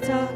Cho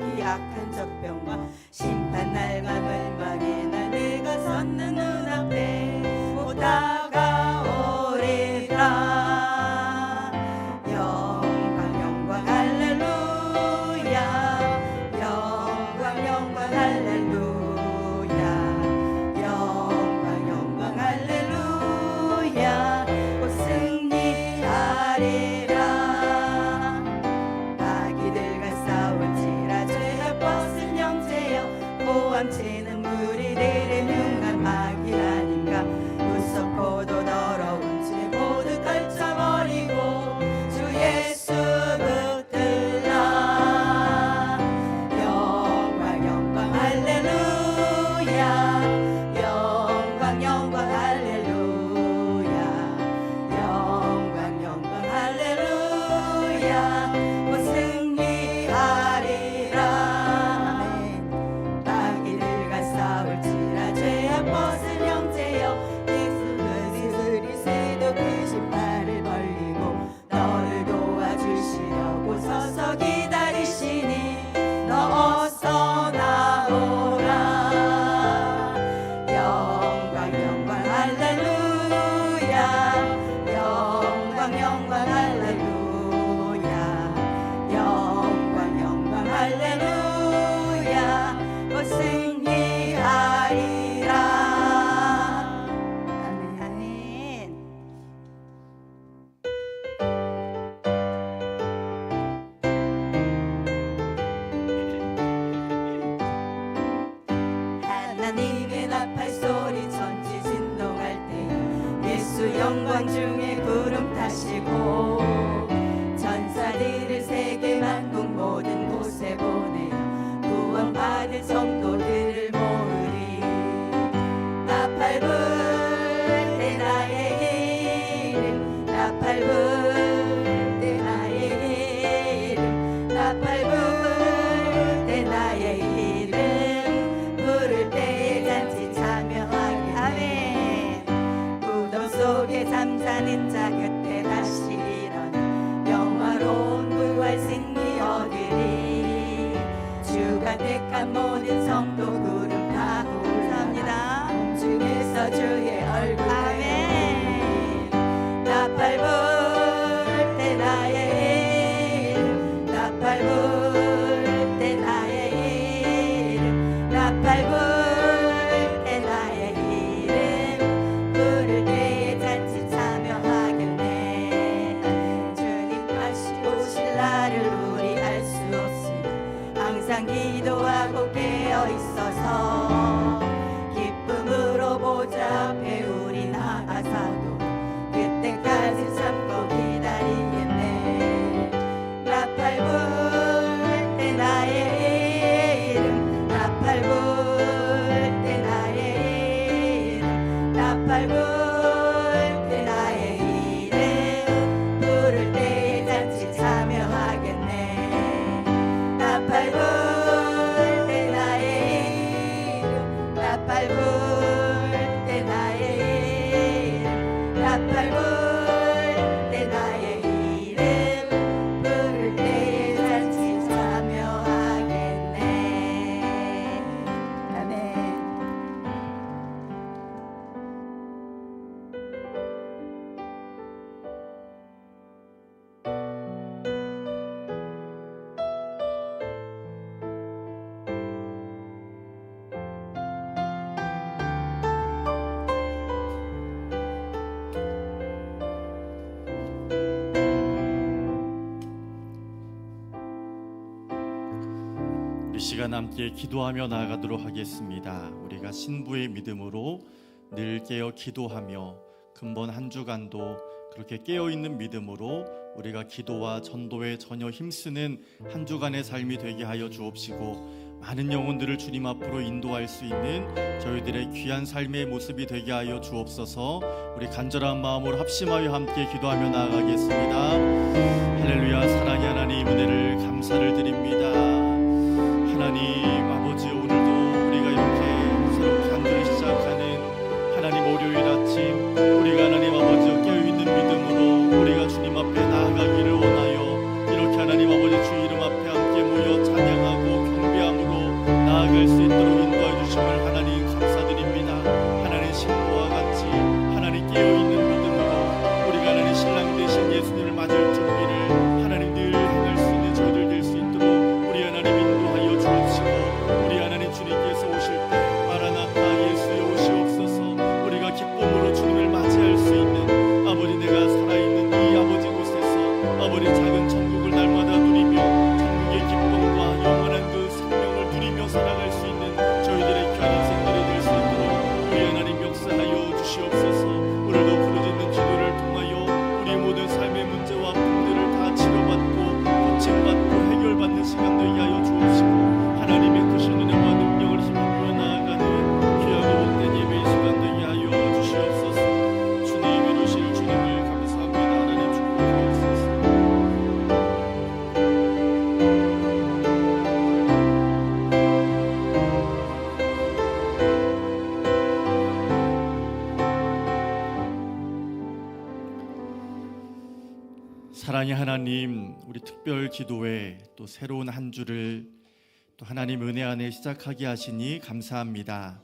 항상 기도하고 깨어 있어서 기쁨으로 보좌 배우 시간 함께 기도하며 나아가도록 하겠습니다. 우리가 신부의 믿음으로 늘 깨어 기도하며 근본 한 주간도 그렇게 깨어 있는 믿음으로 우리가 기도와 전도에 전혀 힘쓰는 한 주간의 삶이 되게 하여 주옵시고 많은 영혼들을 주님 앞으로 인도할 수 있는 저희들의 귀한 삶의 모습이 되게 하여 주옵소서. 우리 간절한 마음으로 합심하여 함께 기도하며 나아가겠습니다. 할렐루야 사랑의 하나님 은혜를 감사를 드립니다. 何今墓地を 우리 작은 차 특별 기도회 또 새로운 한 주를 또 하나님 은혜 안에 시작하게 하시니 감사합니다.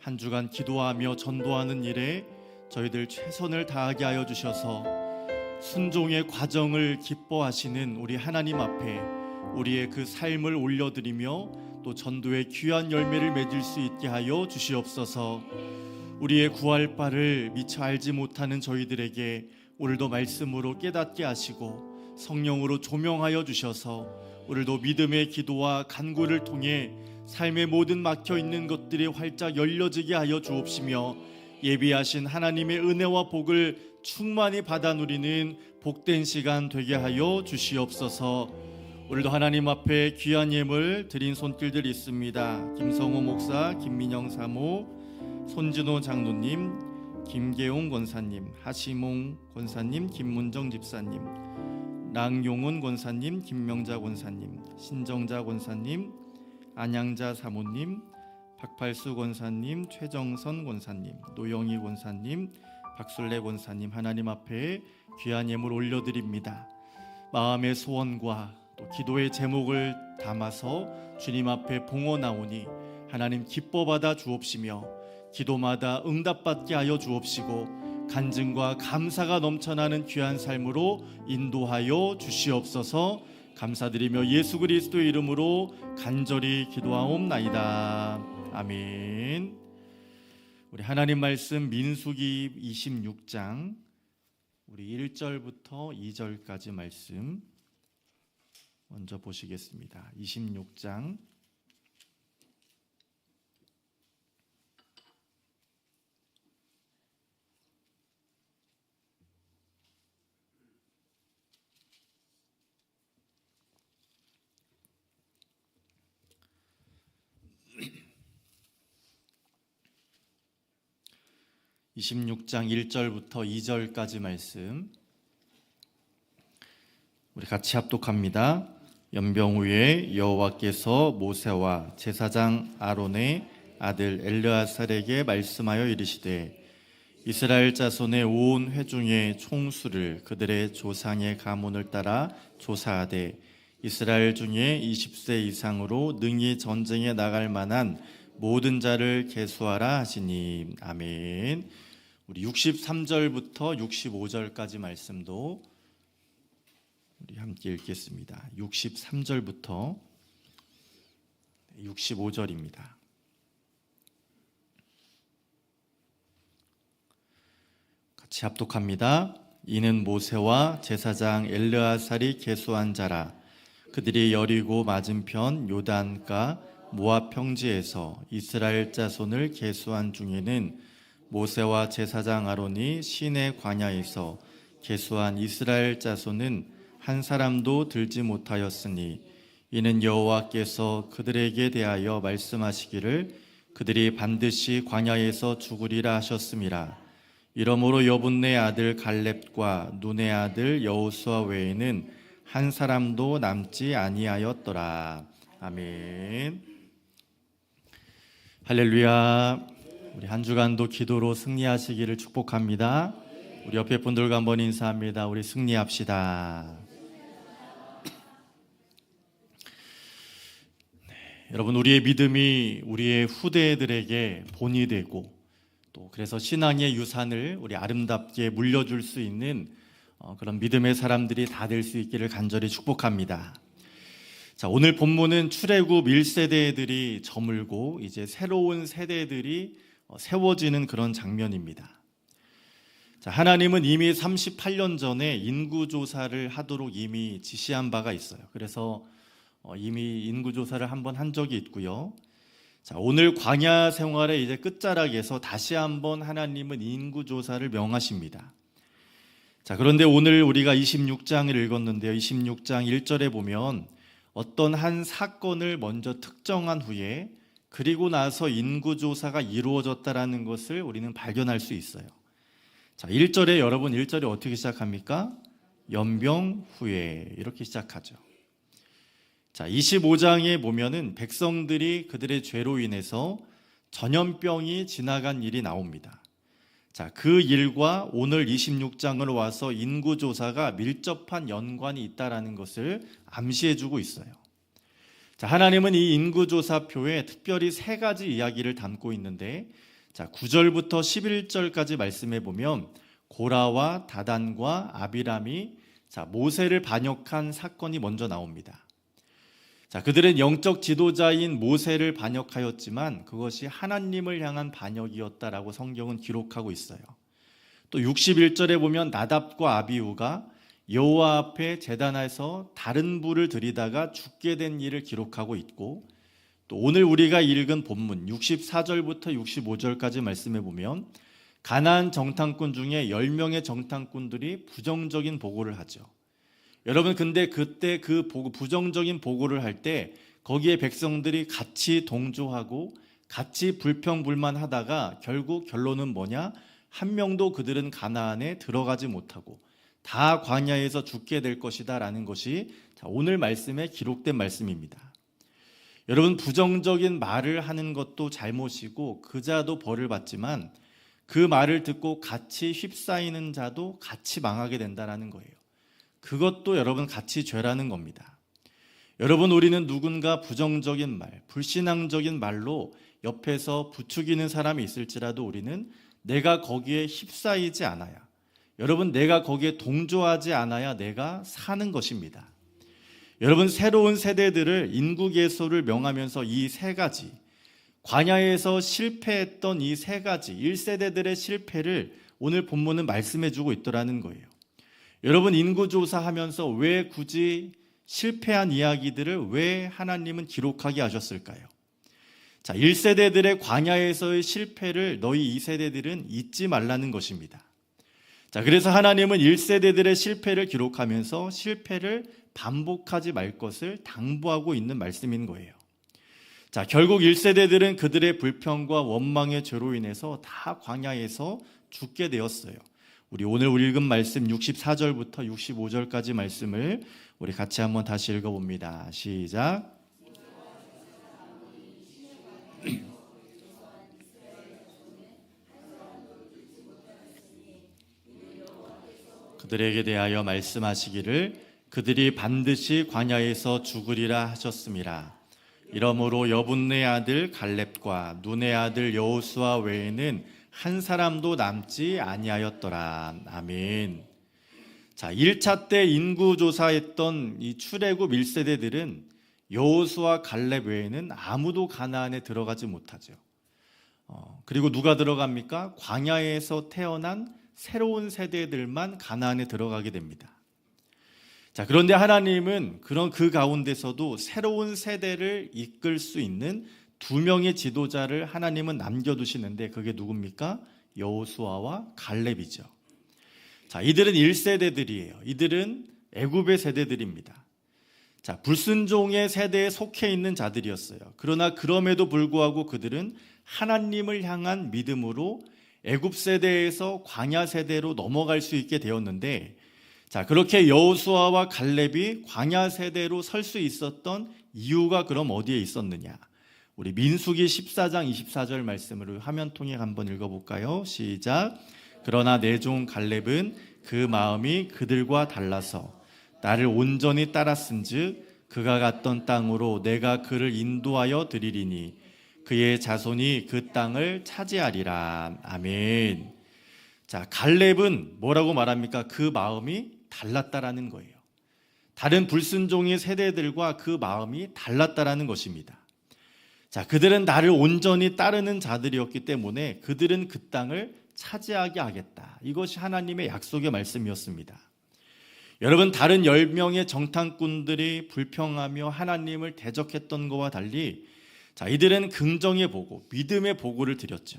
한 주간 기도하며 전도하는 일에 저희들 최선을 다하게 하여 주셔서 순종의 과정을 기뻐하시는 우리 하나님 앞에 우리의 그 삶을 올려드리며 또 전도의 귀한 열매를 맺을 수 있게 하여 주시옵소서. 우리의 구할 바를 미처 알지 못하는 저희들에게 오늘도 말씀으로 깨닫게 하시고 성령으로 조명하여 주셔서 오늘도 믿음의 기도와 간구를 통해 삶의 모든 막혀 있는 것들이 활짝 열려지게 하여 주옵시며 예비하신 하나님의 은혜와 복을 충만히 받아 누리는 복된 시간 되게 하여 주시옵소서. 오늘도 하나님 앞에 귀한 예물 드린 손길들 있습니다. 김성호 목사, 김민영 사모, 손진호 장로님, 김계용 권사님, 하시몽 권사님, 김문정 집사님, 랑용훈 권사님, 김명자 권사님, 신정자 권사님, 안양자 사모님, 박팔수 권사님, 최정선 권사님, 노영희 권사님, 박술래 권사님 하나님 앞에 귀한 예물 올려드립니다. 마음의 소원과 또 기도의 제목을 담아서 주님 앞에 봉헌하오니 하나님 기뻐 받아 주옵시며 기도마다 응답받게 하여 주옵시고 간증과 감사가 넘쳐나는 귀한 삶으로 인도하여 주시옵소서 감사드리며 예수 그리스도의 이름으로 간절히 기도하옵나이다. 아멘. 우리 하나님 말씀 민수기 26장 우리 1절부터 2절까지 말씀 먼저 보시겠습니다. 26장 26장 1절부터 2절까지 말씀 우리 같이 합독합니다. 연병 후에 여호와께서 모세와 제사장 아론의 아들 엘르아살에게 말씀하여 이르시되 이스라엘 자손의 온 회중의 총수를 그들의 조상의 가문을 따라 조사하되 이스라엘 중에 20세 이상으로 능히 전쟁에 나갈 만한 모든 자를 계수하라 하시니 아멘. 우리 63절부터 65절까지 말씀도 우리 함께 읽겠습니다. 63절부터 65절입니다. 같이 합독합니다. 이는 모세와 제사장 엘르아살이 계수한 자라 그들이 여리고 맞은편 요단가 모압 평지에서 이스라엘 자손을 계수한 중에는 모세와 제사장 아론이 시내 광야에서 계수한 이스라엘 자손은 한 사람도 들지 못하였으니 이는 여호와께서 그들에게 대하여 말씀하시기를 그들이 반드시 광야에서 죽으리라 하셨음이라 이러므로 여분네 아들 갈렙과 눈의 아들 여호수아 외에는 한 사람도 남지 아니하였더라. 아멘. 할렐루야 우리 한 주간도 기도로 승리하시기를 축복합니다. 우리 옆에 분들과 한번 인사합니다. 우리 승리합시다. 네, 여러분 우리의 믿음이 우리의 후대들에게 본이 되고 또 그래서 신앙의 유산을 우리 아름답게 물려줄 수 있는 어, 그런 믿음의 사람들이 다 될 수 있기를 간절히 축복합니다. 자, 오늘 본문은 출애굽 1세대들이 저물고 이제 새로운 세대들이 어, 세워지는 그런 장면입니다. 자, 하나님은 이미 38년 전에 인구 조사를 하도록 이미 지시한 바가 있어요. 그래서 어, 이미 인구 조사를 한번 한 적이 있고요. 자, 오늘 광야 생활의 이제 끝자락에서 다시 한번 하나님은 인구 조사를 명하십니다. 자, 그런데 오늘 우리가 26장을 읽었는데요. 26장 1절에 보면 어떤 한 사건을 먼저 특정한 후에 그리고 나서 인구 조사가 이루어졌다라는 것을 우리는 발견할 수 있어요. 자, 1절에 여러분 1절에 어떻게 시작합니까? 연병 후에 이렇게 시작하죠. 자, 25장에 보면은 백성들이 그들의 죄로 인해서 전염병이 지나간 일이 나옵니다. 자, 그 일과 오늘 26장을 와서 인구 조사가 밀접한 연관이 있다라는 것을 암시해 주고 있어요. 자, 하나님은 이 인구 조사표에 특별히 세 가지 이야기를 담고 있는데 자, 9절부터 11절까지 말씀해 보면 고라와 다단과 아비람이 자, 모세를 반역한 사건이 먼저 나옵니다. 자, 그들은 영적 지도자인 모세를 반역하였지만 그것이 하나님을 향한 반역이었다라고 성경은 기록하고 있어요. 또 61절에 보면 나답과 아비우가 여호와 앞에 제단에서 다른 불을 들이다가 죽게 된 일을 기록하고 있고 또 오늘 우리가 읽은 본문 64절부터 65절까지 말씀해 보면 가나안 정탐꾼 중에 10명의 정탐꾼들이 부정적인 보고를 하죠. 여러분 근데 그때 그 부정적인 보고를 할 때 거기에 백성들이 같이 동조하고 같이 불평불만하다가 결국 결론은 뭐냐? 한 명도 그들은 가나안에 들어가지 못하고 다 광야에서 죽게 될 것이다라는 것이 자, 오늘 말씀에 기록된 말씀입니다. 여러분 부정적인 말을 하는 것도 잘못이고 그자도 벌을 받지만 그 말을 듣고 같이 휩싸이는 자도 같이 망하게 된다라는 거예요. 그것도 여러분 같이 죄라는 겁니다. 여러분 우리는 누군가 부정적인 말, 불신앙적인 말로 옆에서 부추기는 사람이 있을지라도 우리는 내가 거기에 휩싸이지 않아야 여러분 내가 거기에 동조하지 않아야 내가 사는 것입니다. 여러분 새로운 세대들을 인구 개소를 명하면서 이 세 가지 관야에서 실패했던 이 세 가지 1세대들의 실패를 오늘 본문은 말씀해 주고 있더라는 거예요. 여러분 인구 조사하면서 왜 굳이 실패한 이야기들을 왜 하나님은 기록하게 하셨을까요? 자, 1세대들의 광야에서의 실패를 너희 2세대들은 잊지 말라는 것입니다. 자, 그래서 하나님은 1세대들의 실패를 기록하면서 실패를 반복하지 말 것을 당부하고 있는 말씀인 거예요. 자, 결국 1세대들은 그들의 불평과 원망의 죄로 인해서 다 광야에서 죽게 되었어요. 우리 오늘 우리 읽은 말씀 64절부터 65절까지 말씀을 우리 같이 한번 다시 읽어봅니다. 시작. 그들에게 대하여 말씀하시기를 그들이 반드시 광야에서 죽으리라 하셨습니다. 이러므로 여분네 아들 갈렙과 눈의 아들 여호수아 외에는 한 사람도 남지 아니하였더라. 아멘. 자, 1차 때 인구 조사했던 이 출애굽 1세대들은 여호수아 갈렙 외에는 아무도 가나안에 들어가지 못하죠. 어, 그리고 누가 들어갑니까? 광야에서 태어난 새로운 세대들만 가나안에 들어가게 됩니다. 자, 그런데 하나님은 그런 그 가운데서도 새로운 세대를 이끌 수 있는 두 명의 지도자를 하나님은 남겨두시는데 그게 누굽니까? 여호수아와 갈렙이죠. 자, 이들은 1세대들이에요. 이들은 애굽의 세대들입니다. 자, 불순종의 세대에 속해 있는 자들이었어요. 그러나 그럼에도 불구하고 그들은 하나님을 향한 믿음으로 애굽 세대에서 광야 세대로 넘어갈 수 있게 되었는데 자, 그렇게 여호수아와 갈렙이 광야 세대로 설 수 있었던 이유가 그럼 어디에 있었느냐? 우리 민수기 14장 24절 말씀을 화면 통해 한번 읽어 볼까요? 시작. 그러나 내 종 갈렙은 그 마음이 그들과 달라서 나를 온전히 따랐은즉 그가 갔던 땅으로 내가 그를 인도하여 드리리니 그의 자손이 그 땅을 차지하리라. 아멘. 자, 갈렙은 뭐라고 말합니까? 그 마음이 달랐다라는 거예요. 다른 불순종의 세대들과 그 마음이 달랐다라는 것입니다. 자, 그들은 나를 온전히 따르는 자들이었기 때문에 그들은 그 땅을 차지하게 하겠다. 이것이 하나님의 약속의 말씀이었습니다. 여러분, 다른 10명의 정탐꾼들이 불평하며 하나님을 대적했던 것과 달리 자, 이들은 긍정의 보고, 믿음의 보고를 드렸죠.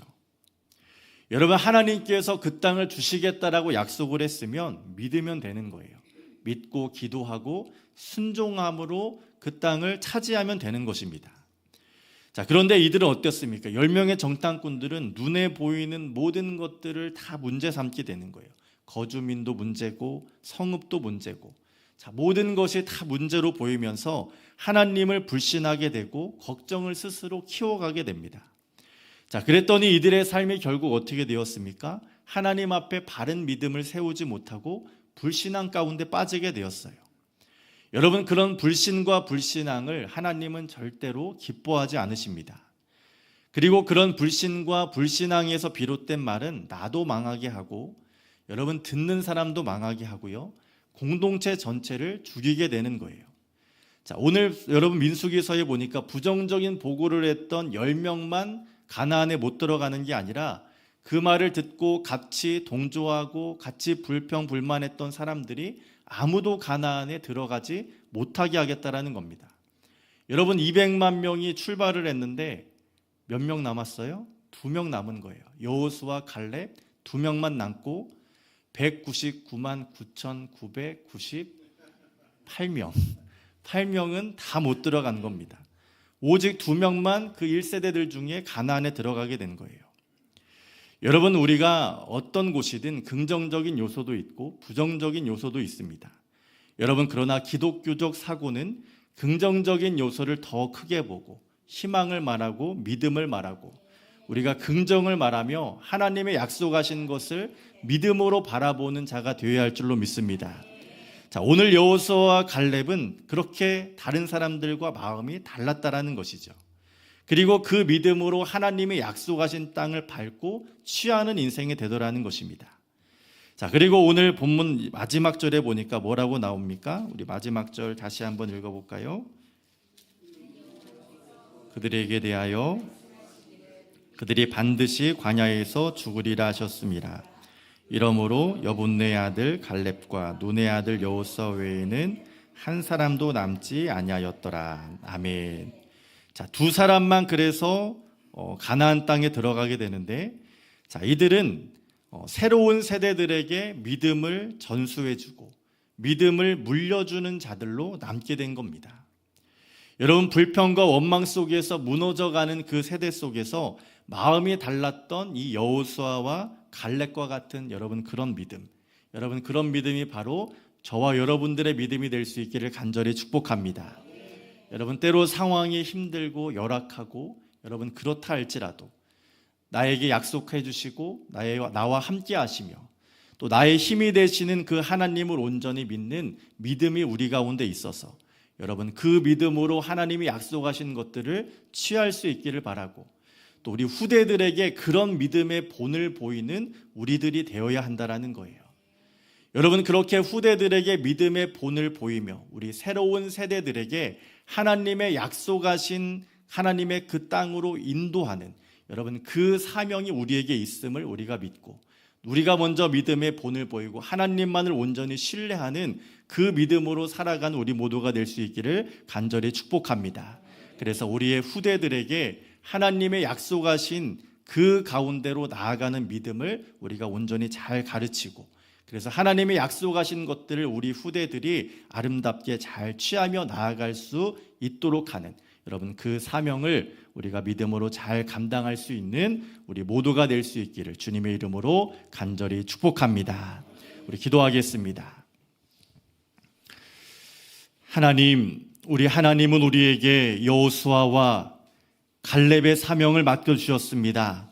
여러분, 하나님께서 그 땅을 주시겠다라고 약속을 했으면 믿으면 되는 거예요. 믿고 기도하고 순종함으로 그 땅을 차지하면 되는 것입니다. 자, 그런데 이들은 어땠습니까? 10명의 정탐꾼들은 눈에 보이는 모든 것들을 다 문제 삼게 되는 거예요. 거주민도 문제고 성읍도 문제고 자, 모든 것이 다 문제로 보이면서 하나님을 불신하게 되고 걱정을 스스로 키워가게 됩니다. 자, 그랬더니 이들의 삶이 결국 어떻게 되었습니까? 하나님 앞에 바른 믿음을 세우지 못하고 불신앙 가운데 빠지게 되었어요. 여러분, 그런 불신과 불신앙을 하나님은 절대로 기뻐하지 않으십니다. 그리고 그런 불신과 불신앙에서 비롯된 말은 나도 망하게 하고 여러분 듣는 사람도 망하게 하고요. 공동체 전체를 죽이게 되는 거예요. 자, 오늘 여러분 민수기서에 보니까 부정적인 보고를 했던 10명만 가나안에 못 들어가는 게 아니라 그 말을 듣고 같이 동조하고 같이 불평 불만했던 사람들이 아무도 가나안에 들어가지 못하게 하겠다라는 겁니다. 여러분 200만 명이 출발을 했는데 몇 명 남았어요? 두 명 남은 거예요. 여호수와 갈렙 두 명만 남고 199만 9,998명. 8명은 다 못 들어간 겁니다. 오직 두 명만 그 1세대들 중에 가나안에 들어가게 된 거예요. 여러분 우리가 어떤 곳이든 긍정적인 요소도 있고 부정적인 요소도 있습니다. 여러분 그러나 기독교적 사고는 긍정적인 요소를 더 크게 보고 희망을 말하고 믿음을 말하고 우리가 긍정을 말하며 하나님의 약속하신 것을 믿음으로 바라보는 자가 되어야 할 줄로 믿습니다. 자, 오늘 여호수아와 갈렙은 그렇게 다른 사람들과 마음이 달랐다라는 것이죠. 그리고 그 믿음으로 하나님의 약속하신 땅을 밟고 취하는 인생이 되더라는 것입니다. 자, 그리고 오늘 본문 마지막 절에 보니까 뭐라고 나옵니까? 우리 마지막 절 다시 한번 읽어 볼까요? 그들에게 대하여 그들이 반드시 관야에서 죽으리라 하셨습니다. 이러므로 여분네 아들 갈렙과 눈의 아들 여호사 외에는 한 사람도 남지 아니하였더라. 아멘. 자, 두 사람만 그래서 어, 가나안 땅에 들어가게 되는데 자, 이들은 어, 새로운 세대들에게 믿음을 전수해 주고 믿음을 물려주는 자들로 남게 된 겁니다. 여러분 불평과 원망 속에서 무너져가는 그 세대 속에서 마음이 달랐던 이 여호수아와 갈렙과 같은 여러분 그런 믿음, 여러분 그런 믿음이 바로 저와 여러분들의 믿음이 될 수 있기를 간절히 축복합니다. 여러분 때로 상황이 힘들고 열악하고 여러분 그렇다 할지라도 나에게 약속해 주시고 나의 나와 함께 하시며 또 나의 힘이 되시는 그 하나님을 온전히 믿는 믿음이 우리 가운데 있어서 여러분 그 믿음으로 하나님이 약속하신 것들을 취할 수 있기를 바라고 또 우리 후대들에게 그런 믿음의 본을 보이는 우리들이 되어야 한다라는 거예요. 여러분 그렇게 후대들에게 믿음의 본을 보이며 우리 새로운 세대들에게 하나님의 약속하신 하나님의 그 땅으로 인도하는 여러분 그 사명이 우리에게 있음을 우리가 믿고 우리가 먼저 믿음의 본을 보이고 하나님만을 온전히 신뢰하는 그 믿음으로 살아간 우리 모두가 될 수 있기를 간절히 축복합니다. 그래서 우리의 후대들에게 하나님의 약속하신 그 가운데로 나아가는 믿음을 우리가 온전히 잘 가르치고 그래서 하나님의 약속하신 것들을 우리 후대들이 아름답게 잘 취하며 나아갈 수 있도록 하는 여러분 그 사명을 우리가 믿음으로 잘 감당할 수 있는 우리 모두가 될 수 있기를 주님의 이름으로 간절히 축복합니다. 우리 기도하겠습니다. 하나님, 우리 하나님은 우리에게 여호수아와 갈렙의 사명을 맡겨 주셨습니다.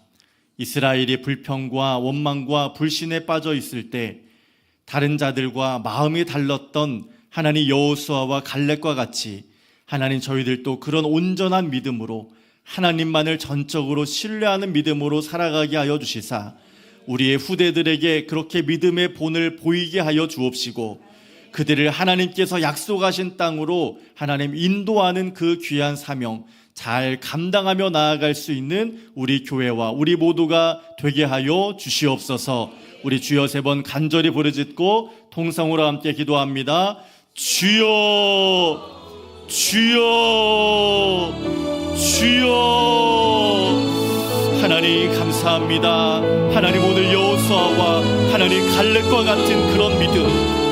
이스라엘이 불평과 원망과 불신에 빠져 있을 때 다른 자들과 마음이 달랐던 하나님 여호수아와 갈렙과 같이 하나님 저희들도 그런 온전한 믿음으로 하나님만을 전적으로 신뢰하는 믿음으로 살아가게 하여 주시사 우리의 후대들에게 그렇게 믿음의 본을 보이게 하여 주옵시고 그들을 하나님께서 약속하신 땅으로 하나님 인도하는 그 귀한 사명 잘 감당하며 나아갈 수 있는 우리 교회와 우리 모두가 되게 하여 주시옵소서. 우리 주여 세 번 간절히 부르짖고 통성으로 함께 기도합니다. 주여 주여 주여 하나님 감사합니다 하나님 오늘 여호수아와 하나님 갈렙과 같은 그런 믿음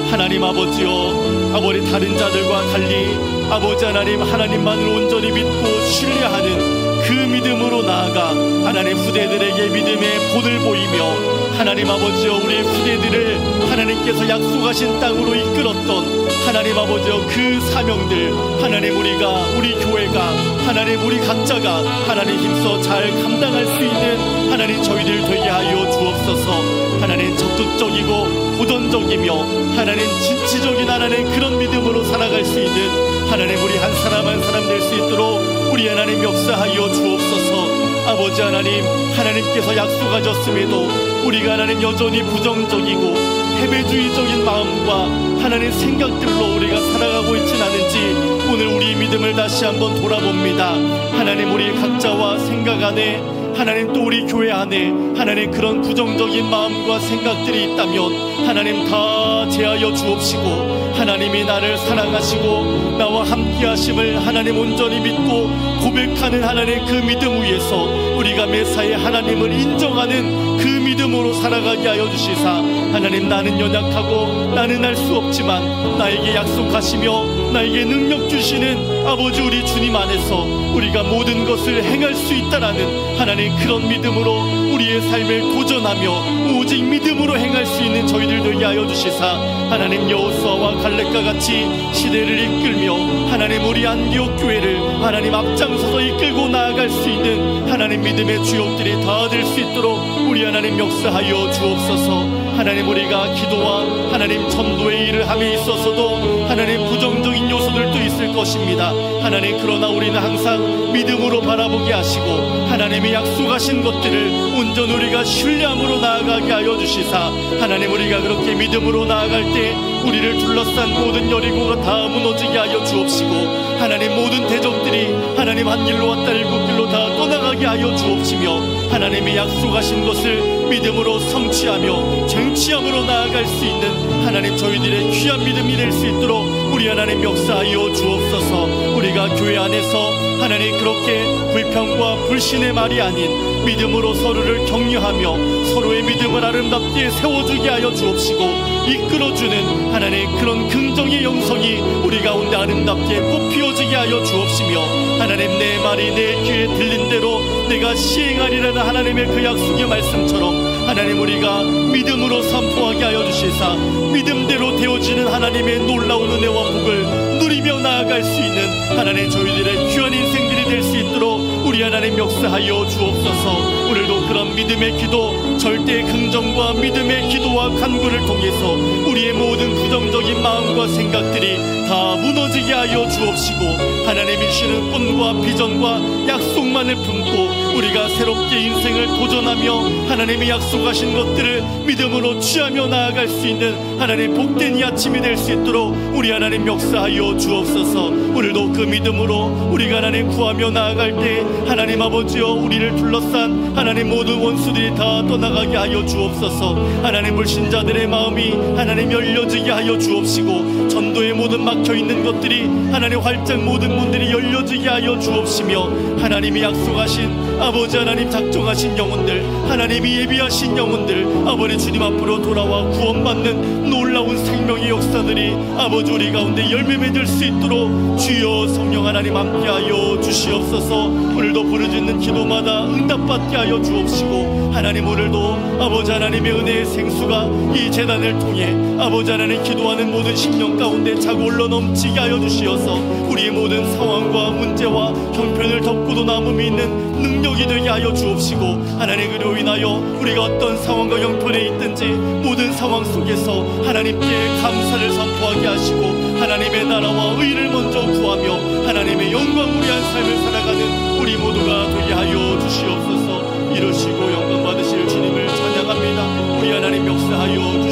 하나님 아버지여 아버지 다른 자들과 달리 아버지 하나님 하나님만을 온전히 믿고 신뢰하는 그 믿음으로 나아가 하나님 후대들에게 믿음의 본을 보이며 하나님 아버지여 우리 후대들을 하나님께서 약속하신 땅으로 이끌었던 하나님 아버지여 그 사명들 하나님 우리가 우리 교회가 하나님 우리 각자가 하나님 힘써 잘 감당할 수 있는 하나님 저희들 되게 하여 주옵소서. 하나님 적극적이고 도전적이며 하나님 진취적인 하나님 그런 믿음으로 살아갈 수 있는 하나님 우리 한 사람 한 사람 될 수 있도록 우리 하나님 역사하여 주옵소서. 아버지 하나님 하나님께서 약속하셨음에도 우리가 하나님 여전히 부정적이고 패배주의적인 마음과 하나님 생각들로 우리가 살아가고 있진 않은지 오늘 우리 믿음을 다시 한번 돌아봅니다. 하나님 우리 각자와 생각 안에 하나님 또 우리 교회 안에 하나님 그런 부정적인 마음과 생각들이 있다면 하나님 다 제하여 주옵시고 하나님이 나를 사랑하시고 나와 함께 하심을 하나님 온전히 믿고 고백하는 하나님 그 믿음 위에서 우리가 매사에 하나님을 인정하는 그 믿음으로 살아가게 하여 주시사. 하나님 나는 연약하고 나는 할 수 없지만 나에게 약속하시며 나에게 능력 주시는 아버지 우리 주님 안에서 우리가 모든 것을 행할 수 있다라는 하나님 그런 믿음으로 우리의 삶을 도전하며 오직 믿음으로 행할 수 있는 저희들 되게 하여 주시사. 하나님 여호수아와 갈렙과 같이 시대를 이끌며 하나님 우리 안디옥 교회를 하나님 앞장서서 이끌고 나아갈 수 있는 하나님 믿음의 주역들이 다될수 있도록 우리 하나님 역사하여 주옵소서. 하나님 우리가 기도와 하나님 전도의 일을 함에 있어서도 하나님 부정적인 요소들도 있을 것입니다. 하나님 그러나 우리는 항상 믿음으로 바라보게 하시고 하나님이 약속하신 것들을 온전 우리가 신뢰함으로 나아가게 하여 주시사 하나님 우리가 그렇게 믿음으로 나아갈 때 우리를 둘러싼 모든 여리고가 다 무너지게 하여 주옵시고 하나님 모든 대적들이 하나님 한 길로 왔다 일곱 길로 다 떠나가게 하여 주옵시며 하나님이 약속하신 것을 믿음으로 성취하며 쟁취함으로 나아갈 수 있는 하나님 저희들의 귀한 믿음이 될 수 있도록 우리 하나님 역사하여 주옵소서. 우리가 교회 안에서 하나님 그렇게 불평과 불신의 말이 아닌 믿음으로 서로를 격려하며 서로의 믿음을 아름답게 세워주게 하여 주옵시고 이끌어주는 하나님 그런 긍정의 영성이 우리 가운데 아름답게 꽃피어지게 하여 주옵시며 하나님 내 말이 내 귀에 들린 대로 내가 시행하리라는 하나님의 그 약속의 말씀처럼 하나님 우리가 믿음으로 선포하게 하여 주시사 믿음대로 되어지는 하나님의 놀라운 은혜와 복을 누리며 나아갈 수 있는 하나님 저희들의 귀한 인생들이 될 수 있도록 우리 하나님 역사하여 주옵소서 오늘도 그런 믿음의 기도 절대 긍정과 믿음의 기도와 간구를 통해서 우리의 모든 부정적인 마음과 생각들이 다 무너지게 하여 주옵시고 하나님이 주시는 꿈과 비전과 약속만을 품고 우리가 새롭게 인생을 도전하며 하나님이 약속하신 것들을 믿음으로 취하며 나아갈 수 있는 하나님 복된 이 아침이 될 수 있도록 우리 하나님 역사하여 주옵소서. 오늘도 그 믿음으로 우리가 하나님 구하며 나아갈 때 하나님 아버지여 우리를 둘러싼 하나님 모든 원수들이 다 떠나가게 하여 주옵소서. 하나님 불신자들의 마음이 하나님 열려지게 하여 주옵시고 전도의 모든 막혀 있는 것들이 하나님 활짝 모든 문들이 열려지게 하여 주옵시며 하나님이 약속하신 아버지 하나님 작정하신 영혼들 하나님이 예비하신 영혼들 아버지 주님 앞으로 돌아와 구원받는 놀라운 생명의 역 사들이 아버지 우리 가운데 열매 맺을 수 있도록 주여 성령 하나님 함께하여 주시옵소서. 오늘도 부르짖는 기도마다 응답받게 하여 주옵시고 하나님 오늘도 아버지 하나님의 은혜의 생수가 이 재단을 통해 아버지 하나님 기도하는 모든 심령 가운데 차고 올러 넘치게 하여 주시어서 우리의 모든 상황과 문제와 형편을 덮고도 남음이 있는 능력이 되게 하여 주옵시고 하나님 그로 인하여 우리가 어떤 상황과 형편에 있든지 모든 상황 속에서 하나님께 감사를 선포하게 하시고 하나님의 나라와 의를 먼저 구하며 하나님의 영광우리한 삶을 살아가는 우리 모두가 되게 하여 주시옵소서. 이러시고 영광 받으실 주님을 찬양합니다. 우리 하나님 역사하여